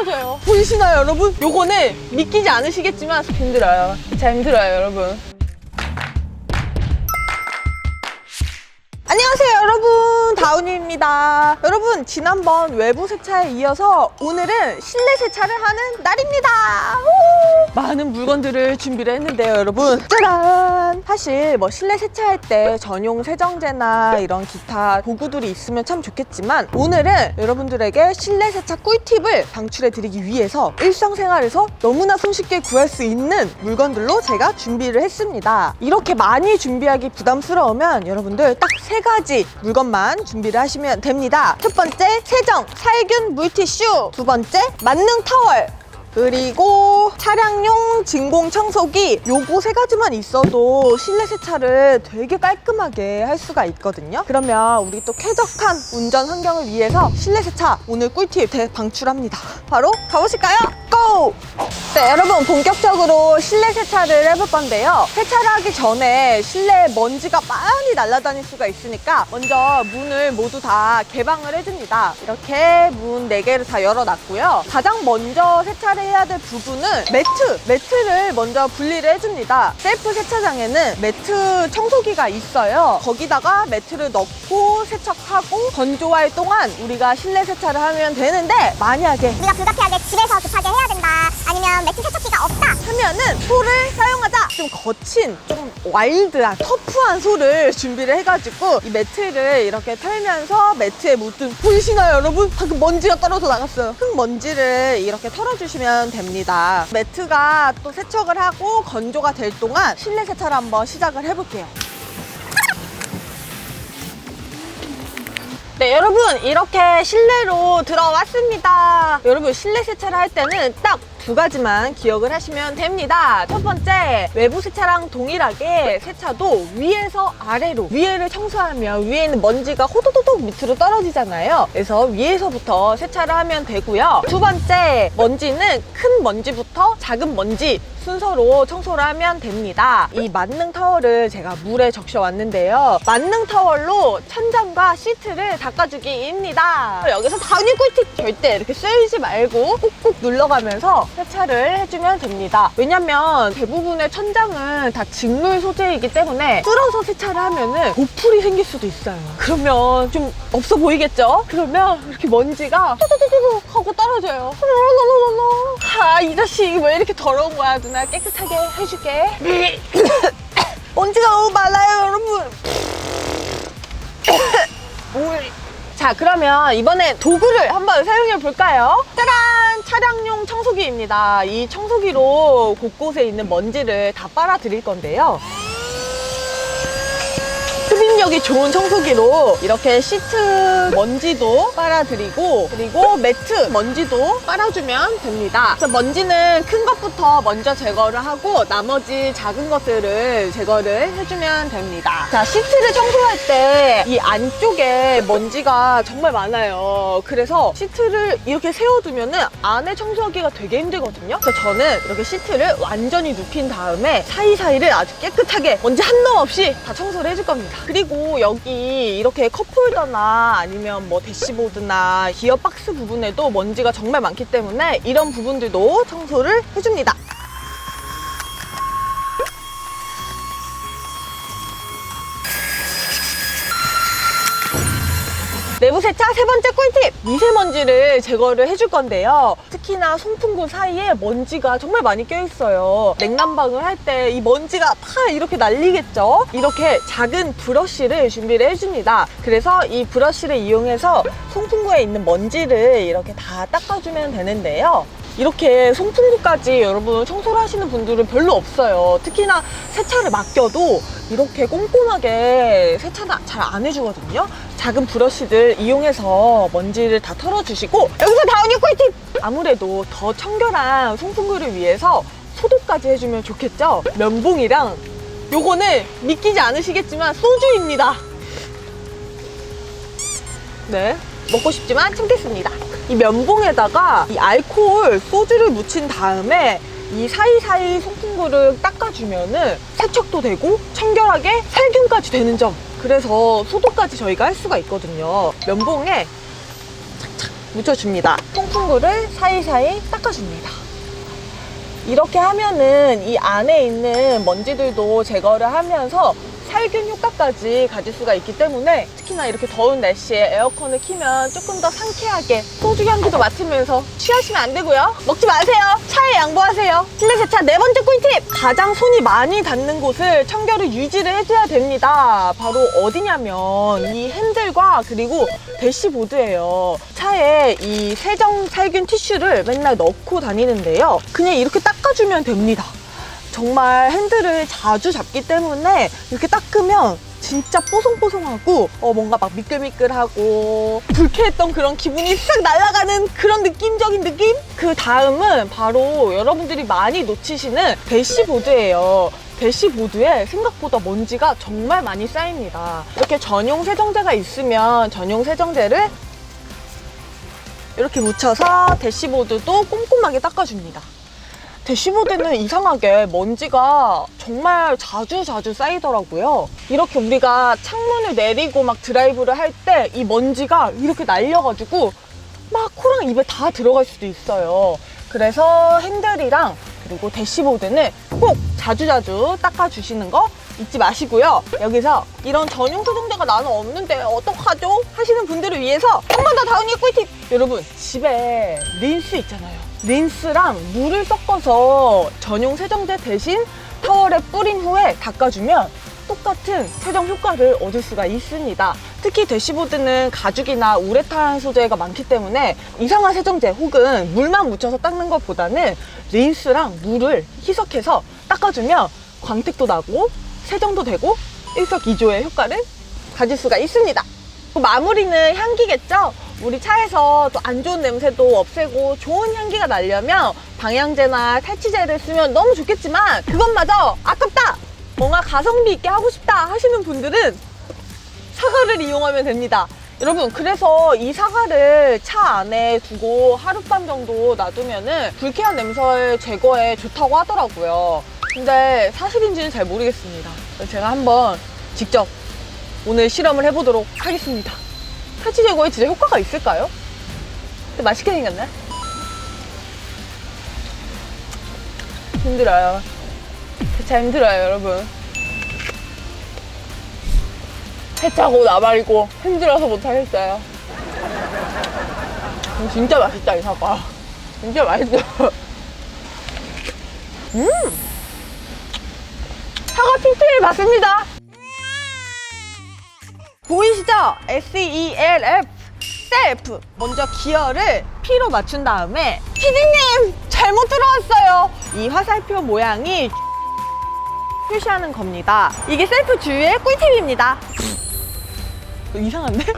떨어져요. 보이시나요, 여러분? 요거는 믿기지 않으시겠지만 힘들어요. 진짜 힘들어요, 여러분. 다운이입니다. 여러분 지난번 외부 세차에 이어서 오늘은 실내 세차를 하는 날입니다. 우! 많은 물건들을 준비를 했는데요 여러분. 짜란! 사실 뭐 실내 세차할 때 전용 세정제나 이런 기타 도구들이 있으면 참 좋겠지만 오늘은 여러분들에게 실내 세차 꿀팁을 방출해 드리기 위해서 일상생활에서 너무나 손쉽게 구할 수 있는 물건들로 제가 준비를 했습니다. 이렇게 많이 준비하기 부담스러우면 여러분들 딱 세 가지 물건만 준비를 하시면 됩니다. 첫 번째, 세정, 살균 물티슈. 두 번째, 만능 타월. 그리고 차량용 진공 청소기 요거 세 가지만 있어도 실내 세차를 되게 깔끔하게 할 수가 있거든요 그러면 우리 또 쾌적한 운전 환경을 위해서 실내 세차 오늘 꿀팁 대방출합니다 바로 가보실까요? 고! 네 여러분 본격적으로 실내 세차를 해볼 건데요. 세차를 하기 전에 실내에 먼지가 많이 날아다닐 수가 있으니까 먼저 문을 모두 다 개방을 해줍니다. 이렇게 문 4개를 다 열어놨고요. 가장 먼저 세차를 해야 될 부분은 매트 매트를 먼저 분리를 해줍니다. 셀프 세차장에는 매트 청소기가 있어요. 거기다가 매트를 넣고 세척하고 건조할 동안 우리가 실내 세차를 하면 되는데 만약에 우리가 불가피하게 집에서 급하게 해야 된다 아니면 매트 세척기가 없다 하면은 소를 사용하자 좀 거친 좀 와일드한 터프한 소를 준비를 해가지고 이 매트를 이렇게 털면서 매트에 묻은 보이시나요 여러분? 방금 먼지가 떨어져 나갔어요 흙 먼지를 이렇게 털어주시면 됩니다 매트가 또 세척을 하고 건조가 될 동안 실내 세차를 한번 시작을 해볼게요 네, 여러분 이렇게 실내로 들어왔습니다. 여러분 실내 세차를 할 때는 딱 두 가지만 기억을 하시면 됩니다. 첫 번째, 외부 세차랑 동일하게 세차도 위에서 아래로 위에를 청소하면 위에 있는 먼지가 호도도독 밑으로 떨어지잖아요. 그래서 위에서부터 세차를 하면 되고요. 두 번째, 먼지는 큰 먼지부터 작은 먼지 순서로 청소를 하면 됩니다. 이 만능 타월을 제가 물에 적셔 왔는데요. 만능 타월로 천장과 시트를 닦아주기입니다. 여기서 다운이 꿀팁 절대 이렇게 쐬지 말고 꾹꾹 눌러가면서 세차를 해주면 됩니다. 왜냐면 대부분의 천장은 다 직물 소재이기 때문에 뚫어서 세차를 하면은 보풀이 생길 수도 있어요. 그러면 좀 없어 보이겠죠? 그러면 이렇게 먼지가 뚜두두두 하고 떨어져요. 아, 이 자식 왜 이렇게 더러운 거야? 누나 깨끗하게 해줄게. 먼지가 너무 많아요, 여러분. 물. 자, 그러면 이번에 도구를 한번 사용해 볼까요? 짜란! 차량용 청소기입니다. 이 청소기로 곳곳에 있는 먼지를 다 빨아 드릴 건데요. 흡입력이 좋은 청소기로 이렇게 시트 먼지도 빨아드리고 그리고 매트 먼지도 빨아주면 됩니다. 그래서 먼지는 큰 것부터 먼저 제거를 하고 나머지 작은 것들을 제거를 해주면 됩니다. 자, 시트를 청소할 때 이 안쪽에 먼지가 정말 많아요. 그래서 시트를 이렇게 세워두면 은 안에 청소하기가 되게 힘들거든요. 그래서 저는 이렇게 시트를 완전히 눕힌 다음에 사이사이를 아주 깨끗하게 먼지 한 놈 없이 다 청소를 해줄 겁니다. 그리고 여기 이렇게 컵홀더나 아니면 뭐 대시보드나 기어 박스 부분에도 먼지가 정말 많기 때문에 이런 부분들도 청소를 해줍니다. 내부 세차 세 번째 꿀팁! 미세먼지를 제거를 해줄 건데요. 특히나 송풍구 사이에 먼지가 정말 많이 껴있어요. 냉난방을 할 때 이 먼지가 다 이렇게 날리겠죠? 이렇게 작은 브러쉬를 준비를 해줍니다. 그래서 이 브러쉬를 이용해서 송풍구에 있는 먼지를 이렇게 다 닦아주면 되는데요. 이렇게 송풍구까지 여러분 청소를 하시는 분들은 별로 없어요. 특히나 세차를 맡겨도 이렇게 꼼꼼하게 세차는 잘 안 해주거든요. 작은 브러쉬들 이용해서 먼지를 다 털어주시고 여기서 다운이 꿀팁! 아무래도 더 청결한 송풍구를 위해서 소독까지 해주면 좋겠죠? 면봉이랑 요거는 믿기지 않으시겠지만 소주입니다. 네. 먹고 싶지만 참겠습니다. 이 면봉에다가 이 알코올 소주를 묻힌 다음에 이 사이사이 송풍구를 닦아주면은 세척도 되고 청결하게 살균까지 되는 점. 그래서 소독까지 저희가 할 수가 있거든요. 면봉에 착착 묻혀줍니다. 통풍구를 사이사이 닦아줍니다. 이렇게 하면은 이 안에 있는 먼지들도 제거를 하면서 살균 효과까지 가질 수가 있기 때문에 특히나 이렇게 더운 날씨에 에어컨을 키면 조금 더 상쾌하게 소주 향기도 맡으면서 취하시면 안 되고요. 먹지 마세요. 차에 양보하세요. 실내 세차 네 번째 꿀팁! 가장 손이 많이 닿는 곳을 청결을 유지를 해줘야 됩니다. 바로 어디냐면 이 핸들과 그리고 대시보드예요. 차에 이 세정 살균 티슈를 맨날 넣고 다니는데요. 그냥 이렇게 닦아주면 됩니다. 정말 핸들을 자주 잡기 때문에 이렇게 닦으면 진짜 뽀송뽀송하고 어, 뭔가 막 미끌미끌하고 불쾌했던 그런 기분이 싹 날아가는 그런 느낌적인 느낌? 그 다음은 바로 여러분들이 많이 놓치시는 대시보드예요. 대시보드에 생각보다 먼지가 정말 많이 쌓입니다. 이렇게 전용 세정제가 있으면 전용 세정제를 이렇게 묻혀서 대시보드도 꼼꼼하게 닦아줍니다. 대시보드는 이상하게 먼지가 정말 자주 자주 쌓이더라고요. 이렇게 우리가 창문을 내리고 막 드라이브를 할 때 이 먼지가 이렇게 날려가지고 막 코랑 입에 다 들어갈 수도 있어요. 그래서 핸들이랑 그리고 대시보드는 꼭 자주자주 닦아주시는 거 잊지 마시고요. 여기서 이런 전용 세정제가 나는 없는데 어떡하죠? 하시는 분들을 위해서 한번더 다운이 꿀팁! 여러분, 집에 린스 있잖아요. 린스랑 물을 섞어서 전용 세정제 대신 타월에 뿌린 후에 닦아주면 똑같은 세정 효과를 얻을 수가 있습니다. 특히 대시보드는 가죽이나 우레탄 소재가 많기 때문에 이상한 세정제 혹은 물만 묻혀서 닦는 것보다는 린스랑 물을 희석해서 닦아주면 광택도 나고 세정도 되고 일석이조의 효과를 가질 수가 있습니다. 마무리는 향기겠죠? 우리 차에서 또 안 좋은 냄새도 없애고 좋은 향기가 나려면 방향제나 탈취제를 쓰면 너무 좋겠지만 그것마저 아깝다! 뭔가 가성비 있게 하고 싶다 하시는 분들은 사과를 이용하면 됩니다. 여러분, 그래서 이 사과를 차 안에 두고 하룻밤 정도 놔두면은 불쾌한 냄새 제거에 좋다고 하더라고요. 근데 사실인지는 잘 모르겠습니다. 제가 한번 직접 오늘 실험을 해보도록 하겠습니다. 탈취 제거에 진짜 효과가 있을까요? 근데 맛있게 생겼네? 힘들어요. 세차 힘들어요, 여러분. 세차고 나발이고 힘들어서 못하겠어요. 음, 진짜 맛있다, 이 사과. 진짜 맛있어. 음! 사과 PPL 맞습니다. 보이시죠? S-E-L-F 셀프 먼저 기어를 P로 맞춘 다음에 피디님 잘못 들어왔어요. 이 화살표 모양이 표시하는 겁니다. 이게 셀프 주유의 꿀팁입니다. 이상한데?